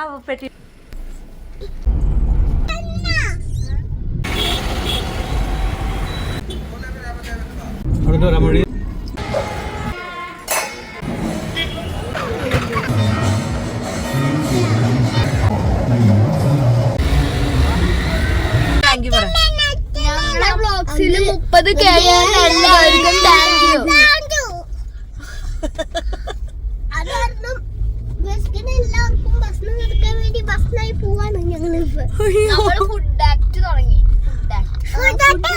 പെട്ടി മുപ്പത് കഴിയാൻ എല്ലാവർക്കും താങ്ക് യു അതാരണം ബസ്സിന് എല്ലാവർക്കും ഭക്ഷണം കൊടുക്കാൻ വേണ്ടി ഭക്ഷണമായി പോവാണ് ഞങ്ങൾ നമ്മൾ ഫുഡ് ആക്ട് തുടങ്ങി food act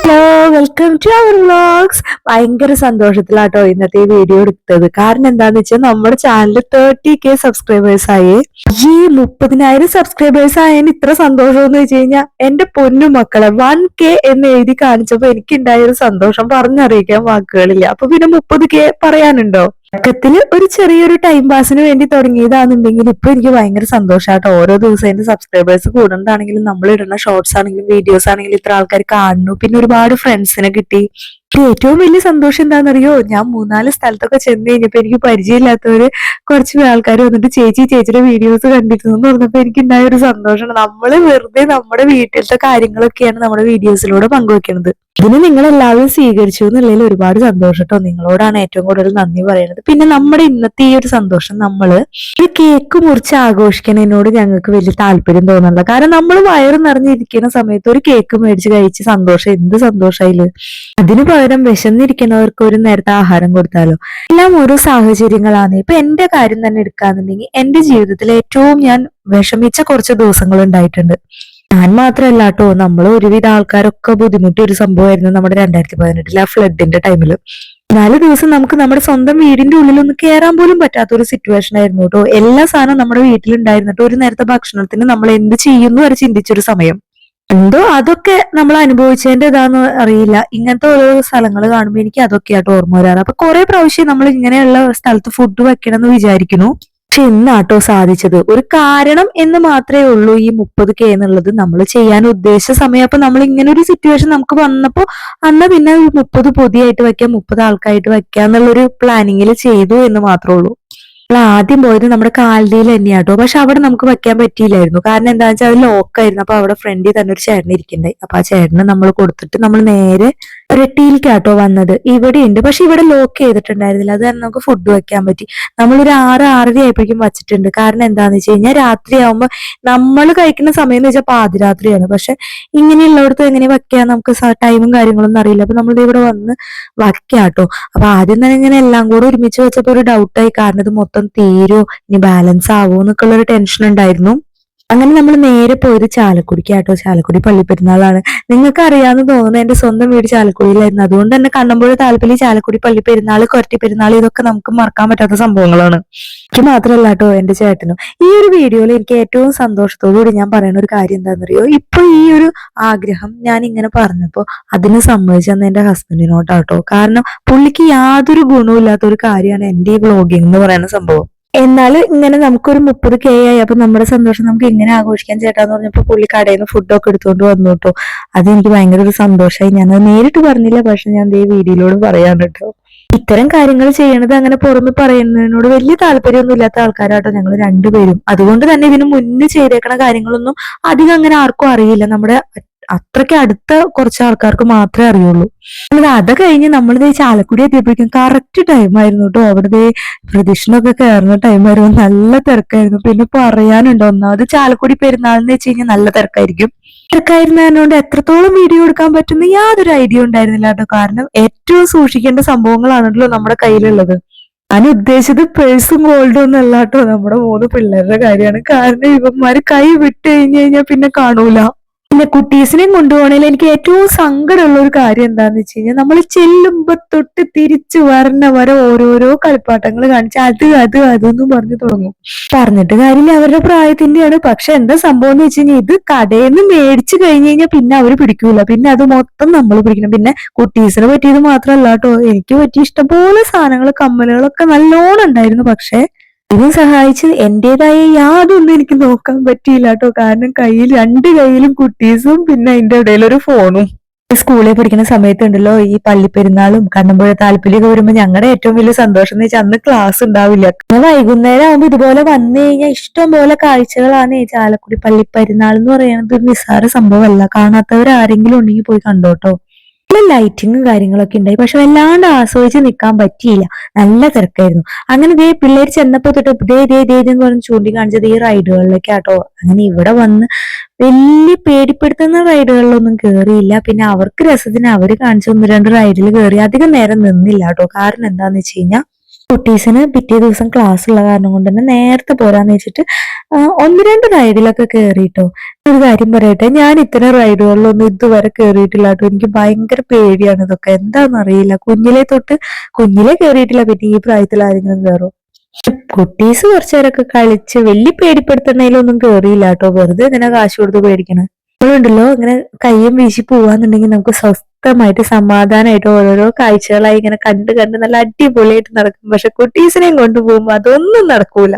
hello welcome to our vlogs ഭയങ്കര സന്തോഷത്തിലാട്ടോ ഇന്നത്തെ ഈ വീഡിയോ എടുത്തത്. കാരണം എന്താന്ന് വെച്ചാൽ നമ്മുടെ ചാനൽ തേർട്ടി കെ സബ്സ്ക്രൈബേഴ്സ് ആയി. ഈ മുപ്പതിനായിരം സബ്സ്ക്രൈബേഴ്സ് ആയതിന് ഇത്ര സന്തോഷം എന്ന് വെച്ച് കഴിഞ്ഞാൽ എന്റെ പൊന്നു മക്കളെ വൺ കെ എന്ന് എഴുതി കാണിച്ചപ്പോ എനിക്കുണ്ടായ ഒരു സന്തോഷം പറഞ്ഞറിയിക്കാൻ വാക്കുകളില്ല. അപ്പൊ പിന്നെ മുപ്പത് കെ പറയാനുണ്ടോ? തുടക്കത്തിൽ ഒരു ചെറിയൊരു ടൈം പാസിന് വേണ്ടി തുടങ്ങിയതാണെന്നുണ്ടെങ്കിൽ ഇപ്പൊ എനിക്ക് ഭയങ്കര സന്തോഷാട്ടോ. ഓരോ ദിവസം എന്റെ സബ്സ്ക്രൈബേഴ്സ് കൂടുന്നതാണെങ്കിലും നമ്മൾ ഇടുന്ന ഷോർട്സ് ആണെങ്കിലും വീഡിയോസ് ആണെങ്കിലും ഇത്ര ആൾക്കാർ കാണുന്നു. പിന്നെ ഒരുപാട് ഫ്രണ്ട്സിനെ കിട്ടി. ഇതിൽ ഏറ്റവും വലിയ സന്തോഷം എന്താണെന്നറിയോ? ഞാൻ മൂന്നാൽ സ്ഥലത്തൊക്കെ ചെന്ന് കഴിഞ്ഞപ്പോ എനിക്ക് പരിചയമില്ലാത്തവര് കുറച്ച് ആൾക്കാർ വന്നിട്ട് ചേച്ചി ചേച്ചിയുടെ വീഡിയോസ് കണ്ടിരുന്നു എന്ന് പറഞ്ഞപ്പോ എനിക്ക് ഉണ്ടായ ഒരു സന്തോഷമാണ് നമ്മൾ വെറുതെ നമ്മുടെ വീട്ടിലത്തെ കാര്യങ്ങളൊക്കെയാണ് നമ്മുടെ വീഡിയോസിലൂടെ പങ്കുവെക്കുന്നത് ഇതിന് നിങ്ങൾ എല്ലാവരും സ്വീകരിച്ചു എന്നുള്ളതിൽ ഒരുപാട് സന്തോഷം കേട്ടോ നിങ്ങളോടാണ് ഏറ്റവും കൂടുതൽ നന്ദി പറയുന്നത് പിന്നെ നമ്മുടെ ഇന്നത്തെ ഈ ഒരു സന്തോഷം നമ്മൾ ഈ കേക്ക് മുറിച്ച് ആഘോഷിക്കുന്നതിനോട് ഞങ്ങൾക്ക് വലിയ താല്പര്യം തോന്നുന്നില്ല കാരണം നമ്മൾ വയറ് നിറഞ്ഞിരിക്കുന്ന സമയത്ത് ഒരു കേക്ക് മേടിച്ച് കഴിച്ച് സന്തോഷം. എന്ത് സന്തോഷമായില്ല അതിന് പകരം വിശന്നിരിക്കുന്നവർക്ക് ഒരു നേരത്തെ ആഹാരം കൊടുത്താലോ? എല്ലാം ഓരോ സാഹചര്യങ്ങളാണ്. ഇപ്പൊ എന്റെ കാര്യം തന്നെ എടുക്കാന്നുണ്ടെങ്കിൽ എന്റെ ജീവിതത്തിൽ ഏറ്റവും ഞാൻ വിഷമിച്ച കുറച്ച് ദിവസങ്ങൾ ഉണ്ടായിട്ടുണ്ട്. ഞാൻ മാത്രമല്ല കേട്ടോ നമ്മൾ ഒരുവിധ ആൾക്കാരൊക്കെ ബുദ്ധിമുട്ടി ഒരു സംഭവമായിരുന്നു നമ്മുടെ രണ്ടായിരത്തി പതിനെട്ടിലെ ആ ഫ്ലഡിന്റെ ടൈമിൽ നാല് ദിവസം നമുക്ക് നമ്മുടെ സ്വന്തം വീടിന്റെ ഉള്ളിൽ ഒന്ന് കയറാൻ പോലും പറ്റാത്ത ഒരു സിറ്റുവേഷൻ ആയിരുന്നു കേട്ടോ. എല്ലാ സാധനവും നമ്മുടെ വീട്ടിലുണ്ടായിരുന്നിട്ട് ഒരു നേരത്തെ ഭക്ഷണത്തിന് നമ്മൾ എന്ത് ചെയ്യുന്നു വരെ ചിന്തിച്ചൊരു സമയം. എന്തോ അതൊക്കെ നമ്മൾ അനുഭവിച്ചതിന്റെ ഇതാന്ന് അറിയില്ല. ഇങ്ങനത്തെ ഓരോ സ്ഥലങ്ങൾ കാണുമ്പോൾ എനിക്ക് അതൊക്കെയായിട്ട് ഓർമ്മ വരാറ്. അപ്പൊ കുറെ പ്രാവശ്യം നമ്മൾ ഇങ്ങനെയുള്ള സ്ഥലത്ത് ഫുഡ് വെക്കണം എന്ന് വിചാരിക്കുന്നു. പക്ഷെ ഇന്നാട്ടോ സാധിച്ചത്. ഒരു കാരണം എന്ന് മാത്രമേ ഉള്ളൂ ഈ മുപ്പത് കെ എന്നുള്ളത്. നമ്മൾ ചെയ്യാൻ ഉദ്ദേശിച്ച സമയം. അപ്പൊ നമ്മൾ ഇങ്ങനെ ഒരു സിറ്റുവേഷൻ നമുക്ക് വന്നപ്പോ അന്ന് പിന്നെ മുപ്പത് പൊതിയായിട്ട് വെക്കാം മുപ്പത് ആൾക്കായിട്ട് വെക്കാം എന്നുള്ളൊരു പ്ലാനിങ്ങിൽ ചെയ്തു എന്ന് മാത്രമേ ഉള്ളൂ. ആദ്യം പോയത് നമ്മുടെ കാലടിയിൽ തന്നെയാട്ടോ പക്ഷെ അവിടെ നമുക്ക് വെക്കാൻ പറ്റിയില്ലായിരുന്നു. കാരണം എന്താണെന്ന് വെച്ചാൽ അത് ലോക്കായിരുന്നു അപ്പൊ അവിടെ ഫ്രണ്ടിൽ തന്നെ ഒരു ചേട്ടൻ ഇരിക്കണ്ടായി അപ്പൊ ആ ചേട്ടന് നമ്മൾ കൊടുത്തിട്ട് നമ്മൾ നേരെ റെട്ടിയിലേക്കാട്ടോ വന്നത്. ഇവിടെ ഉണ്ട് പക്ഷെ ഇവിടെ ലോക്ക് ചെയ്തിട്ടുണ്ടായിരുന്നില്ല. അത് കാരണം നമുക്ക് ഫുഡ് വെക്കാൻ പറ്റി. നമ്മളൊരു ആറ് ആറര ആയപ്പോഴേക്കും വച്ചിട്ടുണ്ട്. കാരണം എന്താന്ന് വെച്ച് കഴിഞ്ഞാൽ രാത്രി ആവുമ്പോൾ നമ്മൾ കഴിക്കുന്ന സമയം എന്ന് വെച്ചാൽ പാതിരാത്രിയാണ്. പക്ഷെ ഇങ്ങനെയുള്ളടത്ത് എങ്ങനെ വെക്കാൻ നമുക്ക് ടൈമും കാര്യങ്ങളൊന്നും അറിയില്ല. അപ്പൊ നമ്മളിത് ഇവിടെ വന്ന് വയ്ക്കാട്ടോ. അപ്പൊ ആദ്യം തന്നെ ഇങ്ങനെ എല്ലാം കൂടെ ഒരുമിച്ച് വെച്ചപ്പോൾ ഒരു ഡൗട്ടായി കാരണം ഇത് മൊത്തം തീരോ? ഇനി ബാലൻസ് ആവോ? എന്നൊക്കെ ഉള്ള ഒരു ടെൻഷൻ ഉണ്ടായിരുന്നു. അങ്ങനെ നമ്മൾ നേരെ പോയത് ചാലക്കുടിക്ക് ചാലക്കുടിക്കാട്ടോ ചാലക്കുടി പള്ളിപ്പെരുന്നാളാണ്. നിങ്ങൾക്ക് അറിയാമെന്ന് തോന്നുന്നു എന്റെ സ്വന്തം വീട് ചാലക്കുടിയിലായിരുന്നു. അതുകൊണ്ട് തന്നെ കണ്ണമ്പുഴ താല്പര്യം ചാലക്കുടി പള്ളി പെരുന്നാൾ കൊരട്ടി പെരുന്നാൾ ഇതൊക്കെ നമുക്ക് മറക്കാൻ പറ്റാത്ത സംഭവങ്ങളാണ്. എനിക്ക് മാത്രമല്ല കേട്ടോ എന്റെ ചേട്ടനും. ഈ ഒരു വീഡിയോയിൽ എനിക്ക് ഏറ്റവും സന്തോഷത്തോടുകൂടി ഞാൻ പറയുന്ന ഒരു കാര്യം എന്താണെന്നറിയോ? ഇപ്പൊ ഈ ഒരു ആഗ്രഹം ഞാൻ ഇങ്ങനെ പറഞ്ഞപ്പോ അതിന് സമ്മതിച്ചെന്ന് എന്റെ ഹസ്ബൻഡിനോട്ടാട്ടോ. കാരണം പുള്ളിക്ക് യാതൊരു ഗുണവും ഇല്ലാത്ത ഒരു കാര്യമാണ് എന്റെ ഈ വ്ളോഗിംഗ് എന്ന് പറയുന്ന സംഭവം. എന്നാൽ ഇങ്ങനെ നമുക്കൊരു മുപ്പത് കെ ആയി. അപ്പൊ നമ്മുടെ സന്തോഷം നമുക്ക് ഇങ്ങനെ ആഘോഷിക്കാൻ ചേട്ടാന്ന് പറഞ്ഞപ്പോ പുള്ളി കടയിൽ നിന്ന് ഫുഡൊക്കെ എടുത്തുകൊണ്ട് വന്നു കേട്ടോ അതെനിക്ക് ഭയങ്കര ഒരു സന്തോഷമായി ഞാനത് നേരിട്ട് പറഞ്ഞില്ല. പക്ഷെ ഞാൻ ദേ വീഡിയോയിലൂടെ പറയാൻ കേട്ടോ. ഇത്തരം കാര്യങ്ങൾ ചെയ്യണത് അങ്ങനെ പുറമെ പറയുന്നതിനോട് വലിയ താല്പര്യമൊന്നും ഇല്ലാത്ത ആൾക്കാരാട്ടോ ഞങ്ങൾ രണ്ടുപേരും. അതുകൊണ്ട് തന്നെ ഇതിന് മുന്നേ ചെയ്തേക്കണ കാര്യങ്ങളൊന്നും അധികം അങ്ങനെ ആർക്കും അറിയില്ല. നമ്മുടെ അത്രയ്ക്ക് അടുത്ത കുറച്ച് ആൾക്കാർക്ക് മാത്രമേ അറിയുള്ളൂ. അത് കഴിഞ്ഞ് ഈ ചാലക്കുടി എത്തിയപ്പോഴേക്കും കറക്റ്റ് ടൈം ആയിരുന്നു കേട്ടോ അവിടെ പ്രദക്ഷിണമൊക്കെ കയറുന്ന ടൈമായിരുന്നു നല്ല തിരക്കായിരുന്നു. പിന്നെ പറയാനുണ്ടോ ഒന്നാമത് ചാലക്കുടി പെരുന്നാളെന്ന് വെച്ച് കഴിഞ്ഞാൽ നല്ല തിരക്കായിരിക്കും. തിരക്കായിരുന്നതുകൊണ്ട് എത്രത്തോളം വീഡിയോ എടുക്കാൻ പറ്റുന്ന യാതൊരു ഐഡിയ ഉണ്ടായിരുന്നില്ല കേട്ടോ. കാരണം ഏറ്റവും സൂക്ഷിക്കേണ്ട സംഭവങ്ങളാണല്ലോ നമ്മുടെ കയ്യിലുള്ളത്. ഞാൻ ഉദ്ദേശിച്ചത് പേഴ്സും ഗോൾഡും ഒന്നും അല്ല കേട്ടോ നമ്മുടെ മൂന്ന് പിള്ളേരുടെ കാര്യമാണ്. കാരണം ഇവന്മാര് കൈ വിട്ട് കഴിഞ്ഞു കഴിഞ്ഞാൽ പിന്നെ കാണൂല. പിന്നെ കുട്ടീസിനെയും കൊണ്ടുപോകണേൽ എനിക്ക് ഏറ്റവും സങ്കടമുള്ള ഒരു കാര്യം എന്താന്ന് വെച്ച് കഴിഞ്ഞാൽ നമ്മൾ ചെല്ലുമ്പോ തൊട്ട് തിരിച്ചു വരണ വരെ ഓരോരോ കളിപ്പാട്ടങ്ങൾ കാണിച്ച് അത് അത് അതെന്നും പറഞ്ഞു തുടങ്ങും. പറഞ്ഞിട്ട് കാര്യമില്ല അവരുടെ പ്രായത്തിന്റെയാണ്. പക്ഷെ എന്താ സംഭവം എന്ന് വെച്ച് കഴിഞ്ഞാൽ ഇത് കടയിൽ നിന്ന് മേടിച്ചു കഴിഞ്ഞു കഴിഞ്ഞാൽ പിന്നെ അവർ പിടിക്കൂല. പിന്നെ അത് മൊത്തം നമ്മൾ പിടിക്കണം. പിന്നെ കുട്ടീസിനെ പറ്റിയത് മാത്രമല്ല കേട്ടോ എനിക്ക് പറ്റിയ ഇഷ്ടംപോലെ സാധനങ്ങൾ കമ്മലുകളൊക്കെ നല്ലോണം ഉണ്ടായിരുന്നു. പക്ഷെ ഇതിനെ സഹായിച്ച് എന്റേതായ യാതൊന്നും എനിക്ക് നോക്കാൻ പറ്റിയില്ല കേട്ടോ. കാരണം കയ്യിൽ രണ്ട് കയ്യിലും കുട്ടീസും പിന്നെ അതിന്റെ ഇടയിൽ ഒരു ഫോണും. സ്കൂളിൽ പഠിക്കുന്ന സമയത്തുണ്ടല്ലോ ഈ പള്ളിപ്പെരുന്നാളും കണ്ണമ്പുഴ താല്പര്യമൊക്കെ വരുമ്പോ ഞങ്ങളുടെ ഏറ്റവും വലിയ സന്തോഷം എന്ന് വെച്ചാൽ അന്ന് ക്ലാസ് ഉണ്ടാവില്ല. പിന്നെ വൈകുന്നേരം ആകുമ്പോ ഇതുപോലെ വന്നു കഴിഞ്ഞാൽ ഇഷ്ടം പോലെ കാഴ്ചകളാണ് ചാലക്കുടി പള്ളിപ്പെരുന്നാൾ എന്ന് പറയുന്നത്. ഒരു നിസ്സാര സംഭവമല്ല. കാണാത്തവർ ആരെങ്കിലും ഉണ്ടെങ്കിൽ പോയി കണ്ടോട്ടോ. നല്ല ലൈറ്റിങ്ങും കാര്യങ്ങളൊക്കെ ഉണ്ടായി. പക്ഷെ വല്ലാണ്ട് ആസ്വദിച്ച് നിൽക്കാൻ പറ്റിയില്ല. നല്ല തിരക്കായിരുന്നു. അങ്ങനെ ദേ പിള്ളേർ ചെന്നപ്പോ തൊട്ട് ദേ ദേ ദേ എന്ന് പറഞ്ഞ് ചൂണ്ടിക്കാണിച്ചത് ഈ റൈഡുകളിലേക്ക് ആട്ടോ അങ്ങനെ ഇവിടെ വന്ന് വലിയ പേടിപ്പെടുത്തുന്ന റൈഡുകളിലൊന്നും കേറിയില്ല. പിന്നെ അവർക്ക് രസത്തിന് അവർ കാണിച്ച ഒന്ന് രണ്ട് റൈഡിൽ കയറി അധികം നേരം നിന്നില്ല കേട്ടോ. കാരണം എന്താന്ന് വെച്ച് കഴിഞ്ഞാൽ കുട്ടീസിന് പിറ്റേ ദിവസം ക്ലാസ് ഉള്ള കാരണം കൊണ്ട് തന്നെ നേരത്തെ പോരാന്ന് വെച്ചിട്ട് ഒന്ന് രണ്ട് റൈഡിലൊക്കെ കയറിയിട്ടോ ഒരു കാര്യം പറയട്ടെ ഞാൻ ഇത്തരം റൈഡുകളിലൊന്നും ഇതുവരെ കേറിയിട്ടില്ല കേട്ടോ. എനിക്ക് ഭയങ്കര പേടിയാണ് ഇതൊക്കെ. എന്താണെന്ന് അറിയില്ല കുഞ്ഞിലെ തൊട്ട് കുഞ്ഞിലെ കേറിയിട്ടില്ല. പിന്നെ ഈ പ്രായത്തിൽ ആരെങ്കിലും കയറും കുട്ടീസ് കുറച്ചേരൊക്കെ കളിച്ച് വലിയ പേടിപ്പെടുത്തണേലൊന്നും കേറിയില്ല കേട്ടോ. വെറുതെ ഇതിനെ കാശ് കൊടുത്ത് പേടിക്കണേ? ഉണ്ടല്ലോ ഇങ്ങനെ കയ്യും വീശി പോവാന്നുണ്ടെങ്കിൽ നമുക്ക് സ്വസ്ഥമായിട്ട് സമാധാനമായിട്ട് ഓരോരോ കാഴ്ചകളായി ഇങ്ങനെ കണ്ട് കണ്ട് നല്ല അടിപൊളിയായിട്ട് നടക്കും. പക്ഷെ കുട്ടീസിനെയും കൊണ്ടുപോകുമ്പോൾ അതൊന്നും നടക്കൂല.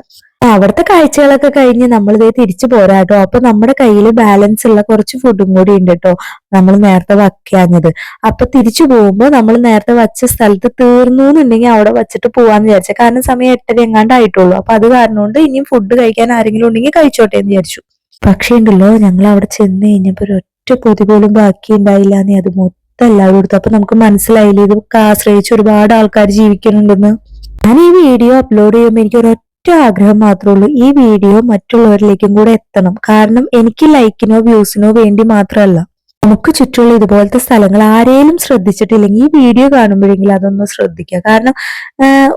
അവിടുത്തെ കാഴ്ചകളൊക്കെ കഴിഞ്ഞ് നമ്മൾ ഇതേ തിരിച്ചു പോരാട്ടോ അപ്പൊ നമ്മുടെ കയ്യിൽ ബാലൻസ് ഉള്ള കുറച്ച് ഫുഡും കൂടി ഉണ്ട് കേട്ടോ. നമ്മൾ നേരത്തെ വയ്ക്കാഞ്ഞത് അപ്പൊ തിരിച്ചു പോകുമ്പോൾ നമ്മൾ നേരത്തെ വച്ച സ്ഥലത്ത് തീർന്നു എന്നുണ്ടെങ്കിൽ അവിടെ വച്ചിട്ട് പോവാന്ന് വിചാരിച്ചു. കാരണം സമയം എട്ടര എങ്ങാണ്ടായിട്ടുള്ളൂ അപ്പൊ അത് കാരണം കൊണ്ട് ഇനിയും ഫുഡ് കഴിക്കാൻ ആരെങ്കിലും ഉണ്ടെങ്കിൽ കഴിച്ചോട്ടെ എന്ന് വിചാരിച്ചു. പക്ഷേ ഉണ്ടല്ലോ ഞങ്ങൾ അവിടെ ചെന്ന് കഴിഞ്ഞപ്പോൾ ഒരൊറ്റ പൊതി പോലും ബാക്കി ഉണ്ടായില്ല നീ അത് മൊത്തം എല്ലാവരും കൊടുത്തു അപ്പൊ നമുക്ക് മനസ്സിലായില്ല ഇത് ആശ്രയിച്ച് ഒരുപാട് ആൾക്കാർ ജീവിക്കുന്നുണ്ടെന്ന്. ഞാൻ ഈ വീഡിയോ അപ്ലോഡ് ചെയ്യുമ്പോൾ എനിക്ക് ഒരൊറ്റ ആഗ്രഹം മാത്രമേ ഉള്ളൂ. ഈ വീഡിയോ മറ്റുള്ളവരിലേക്കും കൂടെ എത്തണം. കാരണം എനിക്ക് ലൈക്കിനോ വ്യൂസിനോ വേണ്ടി മാത്രമല്ല. നമുക്ക് ചുറ്റുമുള്ള ഇതുപോലത്തെ സ്ഥലങ്ങൾ ആരെയും ശ്രദ്ധിച്ചിട്ടില്ലെങ്കിൽ ഈ വീഡിയോ കാണുമ്പോഴെങ്കിലും അതൊന്ന് ശ്രദ്ധിക്കുക. കാരണം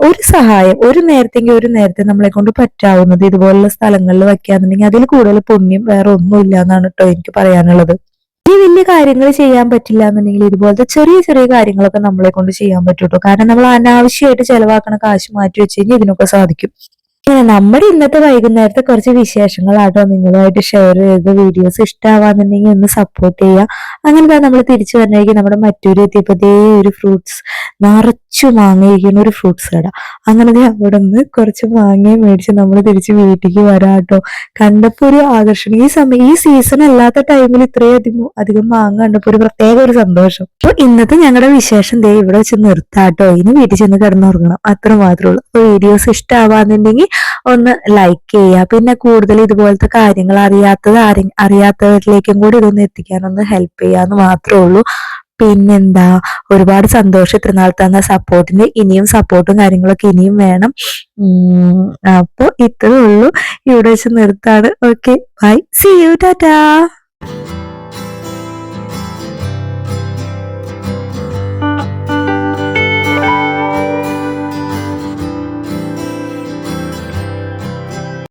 ഒരു സഹായം ഒരു നേരത്തെങ്കിൽ ഒരു നേരത്തെ നമ്മളെ കൊണ്ട് പറ്റാവുന്നത് ഇതുപോലുള്ള സ്ഥലങ്ങളിൽ വയ്ക്കാന്നുണ്ടെങ്കിൽ അതിൽ കൂടുതൽ പുണ്യം വേറെ ഒന്നുമില്ല എന്നാണ് കേട്ടോ എനിക്ക് പറയാനുള്ളത്. ഈ വലിയ കാര്യങ്ങൾ ചെയ്യാൻ പറ്റില്ല എന്നുണ്ടെങ്കിൽ ഇതുപോലത്തെ ചെറിയ ചെറിയ കാര്യങ്ങളൊക്കെ നമ്മളെ കൊണ്ട് ചെയ്യാൻ പറ്റൂട്ടോ കാരണം നമ്മൾ അനാവശ്യമായിട്ട് ചെലവാക്കണ കാശ് മാറ്റി വെച്ച് കഴിഞ്ഞാൽ ഇതിനൊക്കെ സാധിക്കും. ഇങ്ങനെ നമ്മുടെ ഇന്നത്തെ വൈകുന്നേരത്തെ കുറച്ച് വിശേഷങ്ങളാട്ടോ നിങ്ങളുമായിട്ട് ഷെയർ ചെയ്ത് വീഡിയോസ് ഇഷ്ടമാവാന്നുണ്ടെങ്കിൽ ഒന്ന് സപ്പോർട്ട് ചെയ്യുക. അങ്ങനെ നമ്മൾ തിരിച്ചു വരണമെങ്കിൽ നമ്മുടെ മറ്റൊരു എത്തിയപ്പോഴത്തേ ഒരു ഫ്രൂട്ട്സ് നിറച്ചു മാങ്ങയിരിക്കുന്ന ഒരു ഫ്രൂട്ട്സ് കട. അങ്ങനെ അവിടെ നിന്ന് കുറച്ച് മാങ്ങയും മേടിച്ച് നമ്മൾ തിരിച്ച് വീട്ടിലേക്ക് വരാട്ടോ. കണ്ടപ്പോൾ ഒരു ആകർഷണം. ഈ സമയം ഈ സീസൺ അല്ലാത്ത ടൈമിൽ ഇത്രയധികം അധികം അധികം മാങ്ങ കണ്ടപ്പോൾ ഒരു പ്രത്യേക ഒരു സന്തോഷം. അപ്പൊ ഇന്നത്തെ ഞങ്ങളുടെ വിശേഷം ദേ ഇവിടെ വെച്ച് നിർത്താട്ടോ. ഇനി വീട്ടിൽ ചെന്ന് കിടന്നുറങ്ങണം. അത്ര മാത്രമേ ഉള്ളൂ. അപ്പൊ വീഡിയോസ് ഇഷ്ടമാവാന്നുണ്ടെങ്കിൽ ഒന്ന് ലൈക്ക് ചെയ്യുക. പിന്നെ കൂടുതൽ ഇതുപോലത്തെ കാര്യങ്ങൾ അറിയാത്തത് ആരെ അറിയാത്തവരിലേക്കും കൂടി ഇതൊന്ന് എത്തിക്കാനൊന്ന് ഹെൽപ്പ് ചെയ്യാന്ന് മാത്രമേ ഉള്ളൂ. പിന്നെന്താ? ഒരുപാട് സന്തോഷം ഇത്ര നാൾ തന്ന സപ്പോർട്ടിന് ഇനിയും സപ്പോർട്ടും കാര്യങ്ങളൊക്കെ ഇനിയും വേണം. ഉം അപ്പൊ ഇത്രേ ഉള്ളൂ. ഇവിടെ വെച്ച് നിർത്താണ്. Okay bye see you tata.